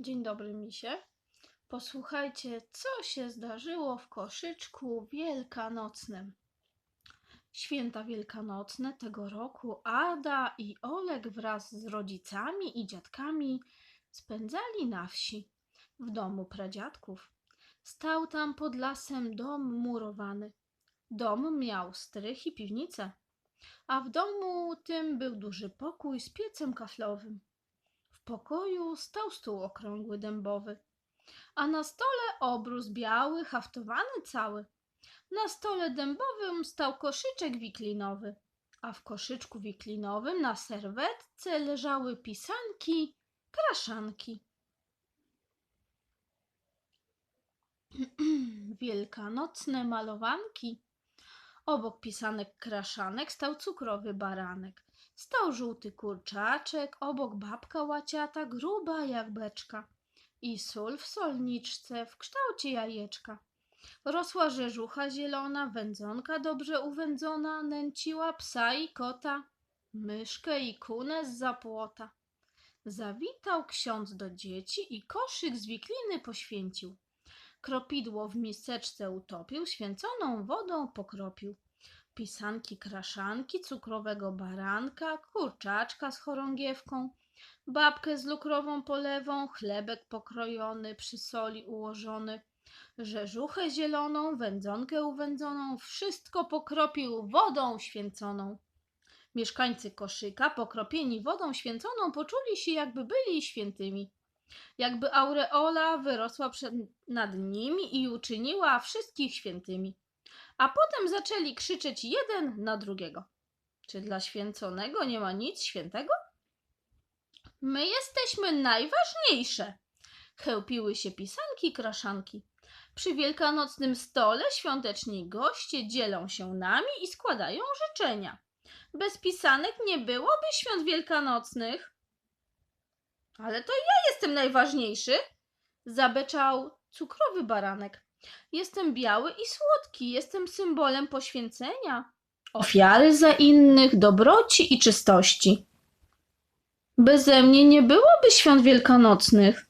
Dzień dobry, misie. Posłuchajcie, co się zdarzyło w koszyczku wielkanocnym. Święta wielkanocne tego roku Ada i Olek wraz z rodzicami i dziadkami spędzali na wsi, w domu pradziadków. Stał tam pod lasem dom murowany. Dom miał strych i piwnicę, a w domu tym był duży pokój z piecem kaflowym. W pokoju stał stół okrągły dębowy, a na stole obrus biały, haftowany cały. Na stole dębowym stał koszyczek wiklinowy, a w koszyczku wiklinowym na serwetce leżały pisanki, kraszanki. Wielkanocne malowanki. Obok pisanek kraszanek stał cukrowy baranek. Stał żółty kurczaczek, obok babka łaciata, gruba jak beczka. I sól w solniczce w kształcie jajeczka. Rosła rzeżucha zielona, wędzonka dobrze uwędzona, nęciła psa i kota, myszkę i kunę z zapłota. Zawitał ksiądz do dzieci i koszyk z wikliny poświęcił. Kropidło w miseczce utopił, święconą wodą pokropił pisanki kraszanki, cukrowego baranka, kurczaczka z chorągiewką, babkę z lukrową polewą, chlebek pokrojony, przy soli ułożony, rzeżuchę zieloną, wędzonkę uwędzoną, wszystko pokropił wodą święconą. Mieszkańcy koszyka, pokropieni wodą święconą, poczuli się, jakby byli świętymi. Jakby aureola wyrosła przed, nad nimi i uczyniła wszystkich świętymi a potem zaczęli krzyczeć jeden na drugiego. Czy dla święconego nie ma nic świętego? My jesteśmy najważniejsze. Chełpiły się pisanki kraszanki. Przy wielkanocnym stole świąteczni goście dzielą się nami i składają życzenia. Bez pisanek nie byłoby świąt wielkanocnych. Ale to ja jestem najważniejszy, zabeczał cukrowy baranek. Jestem biały i słodki, jestem symbolem poświęcenia, ofiary za innych, dobroci i czystości. Beze mnie nie byłoby świąt wielkanocnych.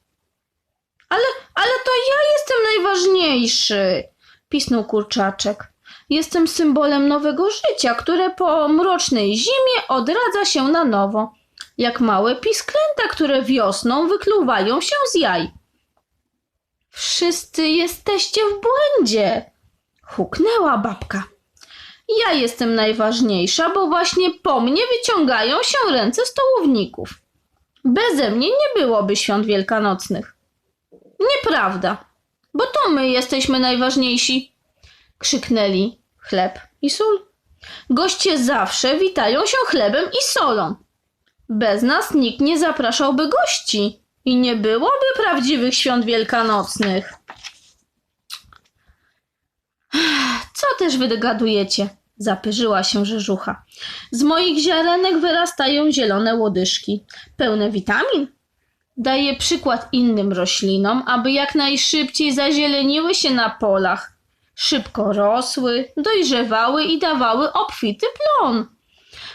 Ale, ale to ja jestem najważniejszy, pisnął kurczaczek. Jestem symbolem nowego życia, które po mrocznej zimie odradza się na nowo, jak małe pisklęta, które wiosną wykluwają się z jaj. Wszyscy jesteście w błędzie, huknęła babka. Ja jestem najważniejsza, bo właśnie po mnie wyciągają się ręce stołowników. Beze mnie nie byłoby świąt wielkanocnych. Nieprawda, bo to my jesteśmy najważniejsi, krzyknęli chleb i sól. Goście zawsze witają się chlebem i solą. Bez nas nikt nie zapraszałby gości i nie byłoby prawdziwych świąt wielkanocnych. Co też wy dogadujecie? Zapyrzyła się rzeżucha. Z moich ziarenek wyrastają zielone łodyżki, pełne witamin. Daję przykład innym roślinom, aby jak najszybciej zazieleniły się na polach. Szybko rosły, dojrzewały i dawały obfity plon.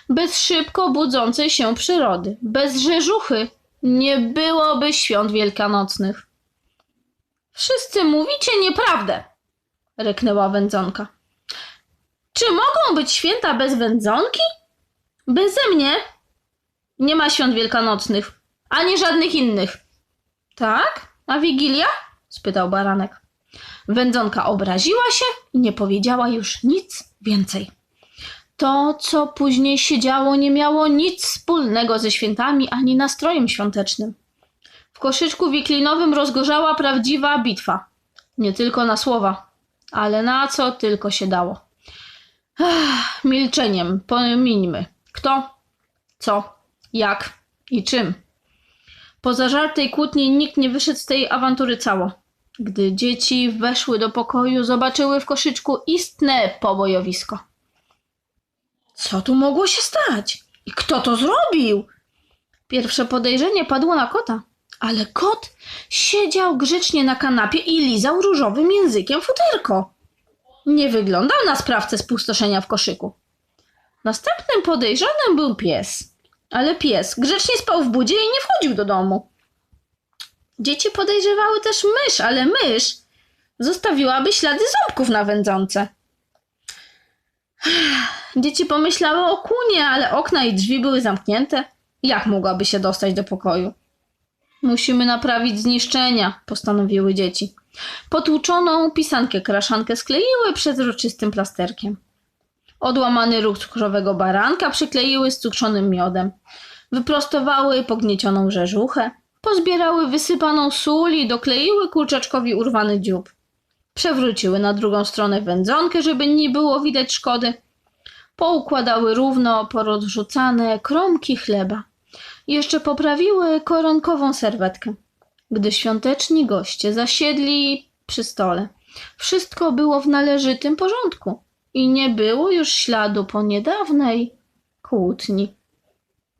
Bez szybko budzącej się przyrody, bez rzeżuchy, nie byłoby świąt wielkanocnych. Wszyscy mówicie nieprawdę, ryknęła wędzonka. Czy mogą być święta bez wędzonki? Beze mnie nie ma świąt wielkanocnych, ani żadnych innych. Tak? A Wigilia? spytał baranek. Wędzonka obraziła się i nie powiedziała już nic więcej. To, co później się działo, nie miało nic wspólnego ze świętami ani nastrojem świątecznym. W koszyczku wiklinowym rozgorzała prawdziwa bitwa. Nie tylko na słowa, ale na co tylko się dało. Ech, milczeniem pomińmy. Kto, co, jak i czym. Po zażartej kłótni nikt nie wyszedł z tej awantury cało. Gdy dzieci weszły do pokoju, zobaczyły w koszyczku istne pobojowisko. Co tu mogło się stać? I kto to zrobił? Pierwsze podejrzenie padło na kota, ale kot siedział grzecznie na kanapie i lizał różowym językiem futerko. Nie wyglądał na sprawcę spustoszenia w koszyku. Następnym podejrzanym był pies, ale pies grzecznie spał w budzie i nie wchodził do domu. Dzieci podejrzewały też mysz, ale mysz zostawiłaby ślady ząbków na wędzące. Dzieci pomyślały o kunie, ale okna i drzwi były zamknięte. Jak mogłaby się dostać do pokoju? Musimy naprawić zniszczenia, postanowiły dzieci. Potłuczoną pisankę kraszankę skleiły przezroczystym plasterkiem. Odłamany róg cukrowego baranka przykleiły z cukrzonym miodem. Wyprostowały pogniecioną rzeżuchę. Pozbierały wysypaną sól i dokleiły kurczaczkowi urwany dziób. Przewróciły na drugą stronę wędzonkę, żeby nie było widać szkody. Poukładały równo porozrzucane kromki chleba. Jeszcze poprawiły koronkową serwetkę. Gdy świąteczni goście zasiedli przy stole, wszystko było w należytym porządku i nie było już śladu po niedawnej kłótni.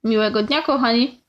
Miłego dnia, kochani!